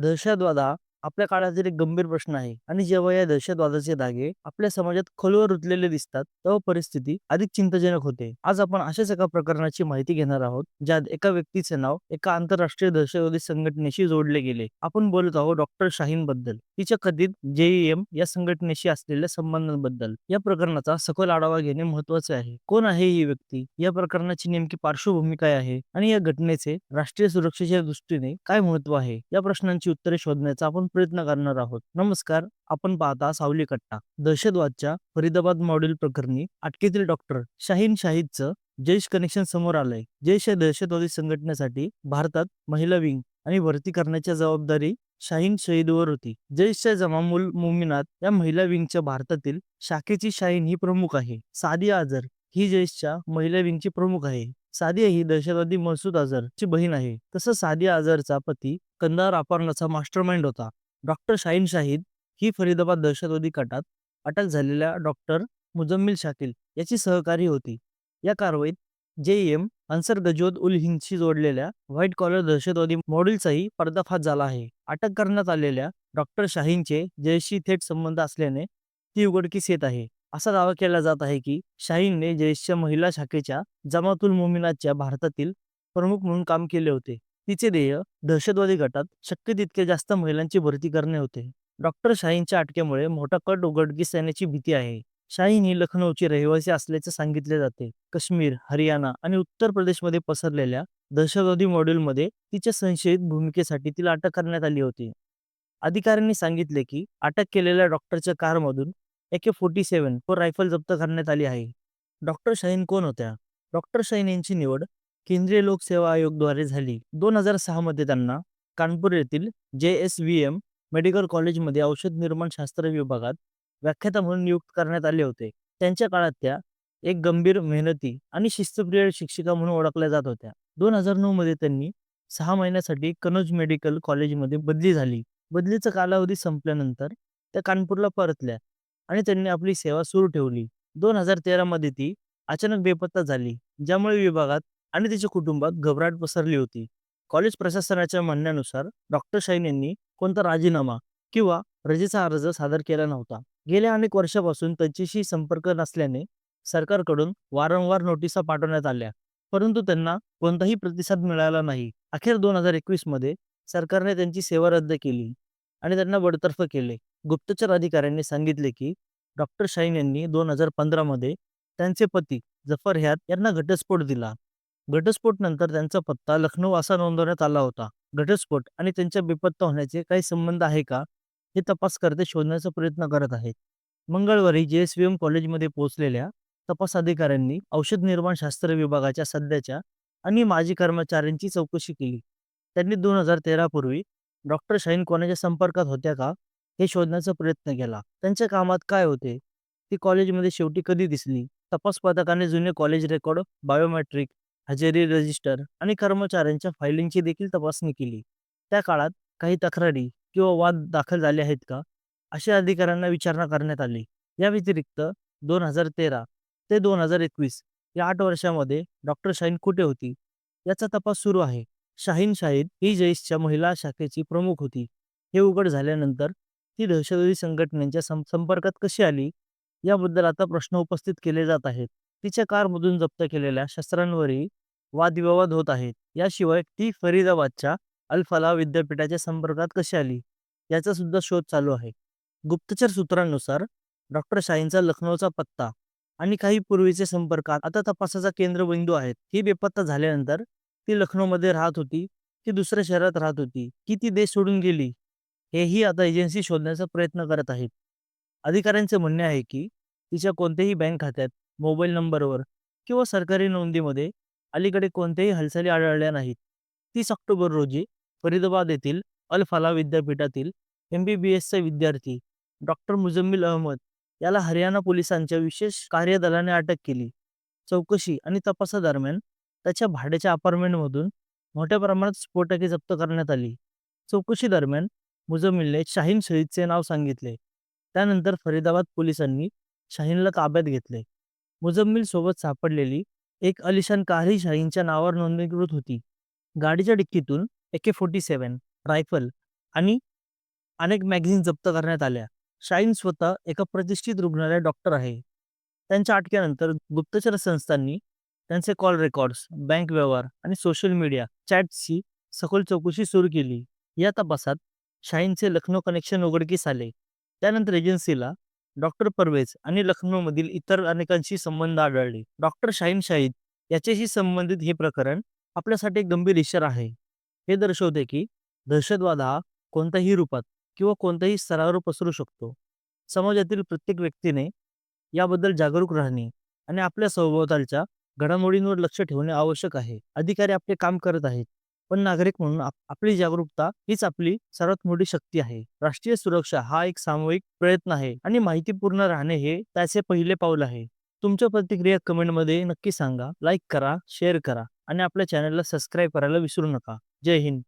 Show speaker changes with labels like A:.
A: दहशतवाद हा आपल्या काळातील एक गंभीर प्रश्न आहे आणि जेव्हा या दहशतवादाचे धागे आपल्या समाजात खोलवर रुतलेले दिसतात तेव्हा परिस्थिती अधिक चिंताजनक होते. आज आपण अशाच एका प्रकरणाची माहिती घेणार आहोत ज्यात एका व्यक्तीचे नाव एका आंतरराष्ट्रीय दहशतवादी संघटनेशी जोडले गेले. आपण बोलत आहोत डॉक्टर शाहीन बद्दल तिच्या कथित जेईएम या संघटनेशी असलेल्या संबंधांबद्दल. या प्रकरणाचा सखोल आढावा घेणे महत्त्वाचे आहे. कोण आहे ही व्यक्ती? या प्रकरणाची नेमकी पार्श्वभूमी काय आहे? आणि या घटनेचे राष्ट्रीय सुरक्षेच्या दृष्टीने काय महत्त्व आहे? या प्रश्नांची उत्तरे शोधण्याचा आपण प्रयत्न करणार आहोत. नमस्कार आपण पाहता सावली कट्टा. दहशतवादच्या फरीदाबाद मॉडेल प्रकरणी अटकेतील डॉक्टर शाहीन शाहिदचं जैश कनेक्शन समोर आलंय. जैश या दहशतवादी संघटनेसाठी भारतात महिला विंग आणि भरती करण्याची जबाबदारी शाहीन शहीदवर होती. जैशच्या जमामुल मुमिनात या महिला विंगच्या भारतातील शाखेची शाहीन ही प्रमुख आहे. सादिया आझर ही जैशच्या महिला विंगची प्रमुख आहे. सादिया ही दहशतवादी मसूद अझरची बहीण आहे. तसंच सादिया अझरचा पती कंदार अपहरणाचा मास्टरमाइंड होता. डॉक्टर शाहीन शाहिद ही फरीदाबाद दहशतवादी कटात अटक झालेल्या डॉक्टर मुजम्मिल शाकिल याची सहकारी होती. या कारवाईत जे एम अन्सर गजवत उल हिंदशी जोडलेल्या व्हाईट कॉलर दहशतवादी मॉडेलचाही पर्दाफाश झाला आहे. अटक करण्यात आलेल्या डॉक्टर शाहीनचे जयशी थेट संबंध असल्याने ती उघडकीस येत आहे. असा दावा केला जात आहे की शाहीनने जैशच्या महिला शाखेच्या जमातुल मुमिनाच्या भारतातील प्रमुख म्हणून काम केले होते. तिचे ध्येय दहशतवादी गटात शक्य तितक्या जास्त महिलांची भरती करणे होते. डॉक्टर शाहीनच्या अटकेमुळे मोठा कट उघडकीस येण्याची भीती आहे. शाहीन ही लखनौची रहिवासी असल्याचे सांगितले जाते. काश्मीर हरियाणा आणि उत्तर प्रदेशमध्ये पसरलेल्या दहशतवादी मॉड्यूलमध्ये तिच्या संशयित भूमिकेसाठी तिला अटक करण्यात आली होती. अधिकाऱ्यांनी सांगितले की अटक केलेल्या डॉक्टरच्या कारमधून एके फोर्टी सेव्हन व रायफल जप्त करण्यात आली आहे. डॉक्टर शाहीन कोण होत्या? डॉक्टर शाहीन यांची निवड केंद्रीय लोकसेवा आयोगद्वारे झाली. दोन हजार सहा मध्ये त्यांना कानपूर येथील जे एस व्ही एम मेडिकल कॉलेजमध्ये औषध निर्माण शास्त्र विभागात व्याख्याता म्हणून नियुक्त करण्यात आले होते. त्यांच्या काळात त्या एक गंभीर मेहनती आणि शिस्तप्रिय शिक्षिका म्हणून ओळखल्या जात होत्या. दोन हजार नऊ मध्ये त्यांनी सहा महिन्यासाठी कनोज मेडिकल कॉलेजमध्ये बदली झाली. बदलीचा कालावधी संपल्यानंतर त्या कानपूरला परतल्या. आणि त्यांनी आपली सेवा सुरू ठेवली. दोन हजार तेरा मध्ये ती अचानक बेपत्ता झाली ज्यामुळे विभागात आणि तिच्या कुटुंबात घबराट पसरली होती. कॉलेज प्रशासनाच्या म्हणण्यानुसार डॉक्टर शाईन यांनी कोणता राजीनामा किंवा रजेचा अर्ज सादर केला नव्हता. गेल्या अनेक वर्षापासून त्यांच्याशी संपर्क नसल्याने सरकारकडून वारंवार नोटिसा पाठवण्यात आल्या परंतु त्यांना कोणताही प्रतिसाद मिळाला नाही. अखेर दोन हजार एकवीसमध्ये सरकारने त्यांची सेवा रद्द केली आणि त्यांना बडतर्फ केले. गुप्तचर अधिकाऱ्यांनी सांगितले की डॉक्टर शाहीन यांनी दोन हजार पंधरामध्ये त्यांचे पती जफर ह्यात यांना घटस्फोट दिला. घटस्फोट नंतर त्यांचा पत्ता लखनौ असा नोंदवण्यात आला होता. घटस्फोट आणि त्यांच्या बेपत्ता होण्याचे काही संबंध आहे का? हे तपासकर्ते शोधण्याचा प्रयत्न करत आहेत. मंगळवारी जे एस व्ही एम कॉलेजमध्ये पोहोचलेल्या तपास अधिकाऱ्यांनी औषध निर्माण शास्त्र विभागाच्या सध्याच्या आणि माजी कर्मचाऱ्यांची चौकशी केली. त्यांनी दोन हजार तेरा पूर्वी डॉक्टर शाहीन कोणाच्या संपर्कात होत्या का? हे शोधण्याचा प्रयत्न केला. त्यांच्या कामात काय होते? ती कॉलेजमध्ये शेवटी कधी दिसली? तपास पथकाने जुने कॉलेज रेकॉर्ड बायोमेट्रिक हजेरी रजिस्टर आणि कर्मचाऱ्यांच्या फायलिंगची देखील तपासणी केली. त्या काळात काही तक्रारी किंवा वाद दाखल झाले आहेत का? अशा अधिकाऱ्यांना विचारणा करण्यात आली. या व्यतिरिक्त दोन हजार तेरा ते दोन हजार एकवीस या आठ वर्षामध्ये डॉक्टर शाहीन कुठे होती? याचा तपास सुरू आहे. शाहीन शाहीद ही जैशच्या महिला शाखेची प्रमुख होती. हे उघड झाल्यानंतर ती दहशतवादी संघटनेच्या सं- संपर्कात कशी आली? याबद्दल आता प्रश्न उपस्थित केले जात आहेत. तिच्या कारमधून जप्त केलेल्या शस्त्रांवरही वादविवाद होत आहेत. याशिवाय ती फरीदाबादच्या अल्फाला विद्यापीठाच्या संपर्कात कशी आली? याचा सुद्धा शोध चालू आहे. गुप्तचर सूत्रांनुसार डॉक्टर शाहींचा लखनौचा पत्ता आणि काही पूर्वीचे संपर्क आता तपासाचा केंद्रबिंदू आहेत. ही बेपत्ता झाल्यानंतर ती लखनौमध्ये राहत होती की दुसऱ्या शहरात राहत होती? की ती देश सोडून गेली? हेही आता एजन्सी शोधण्याचा प्रयत्न करत आहेत. अधिकाऱ्यांचे म्हणणे आहे की तिच्या कोणत्याही बँक खात्यात मोबाईल नंबरवर किंवा सरकारी नोंदीमध्ये अलीकडे कोणत्याही हालचाली आढळल्या नाहीत. तीस ऑक्टोबर रोजी फरीदाबाद येथील अल फला विद्यापीठातील एम बी बी एसचा विद्यार्थी डॉक्टर मुजम्मिल अहमद याला हरियाणा पोलिसांच्या विशेष कार्यदलाने अटक केली. चौकशी आणि तपासादरम्यान त्याच्या भाड्याच्या अपार्टमेंटमधून मोठ्या प्रमाणात स्फोटके जप्त करण्यात आली. चौकशी दरम्यान मुजमिलने शाहीन शहीदचे नाव सांगितले. त्यानंतर फरीदाबाद पोलिसांनी शाहीनला ताब्यात घेतले. मुजम्मिल सोबत सापडलेली एक अलिशान कारही शाहीनच्या नावावर नोंदणीकृत होती. गाडीच्या डिक्कीतून एके फोर्टी सेव्हन रायफल आणि अनेक मॅगझिन जप्त करण्यात आल्या. शाहीन स्वतः एका प्रतिष्ठित रुग्णालयात डॉक्टर आहे. त्यांच्या अटकेनंतर गुप्तचर संस्थांनी त्यांचे कॉल रेकॉर्ड्स बँक व्यवहार आणि सोशल मीडिया चॅट्सची सखोल चौकशी सुरू केली. या तपासात शाहीनचे लखनौ कनेक्शन उघडकीस आले. त्यानंतर एजन्सीला डॉक्टर परवेज आणि लखनौमधील इतर अनेकांशी संबंध आढळले. डॉक्टर शाहीन शाहीद याच्याशी संबंधित हे प्रकरण आपल्यासाठी एक गंभीर इशारा आहे. हे दर्शवते की दहशतवाद हा कोणत्याही रूपात किंवा कोणत्याही स्तरावर पसरू शकतो. समाजातील प्रत्येक व्यक्तीने याबद्दल जागरूक राहणे आणि आपल्या सभोवतालच्या घडामोडींवर लक्ष ठेवणे आवश्यक आहे. अधिकारी आपले काम करत आहेत. पण नागरिक म्हणून आप- आपली जागरूकता हीच आपली सर्वात मोठी शक्ती आहे. राष्ट्रीय सुरक्षा हा एक सामूहिक प्रयत्न आहे आणि माहितीपूर्ण राहणे हे त्याचे पहिले पाऊल आहे. तुमच्या प्रतिक्रिया कमेंटमध्ये नक्की सांगा लाईक करा शेअर करा आणि आपल्या चॅनलला सबस्क्राईब करायला विसरू नका. जय हिंद.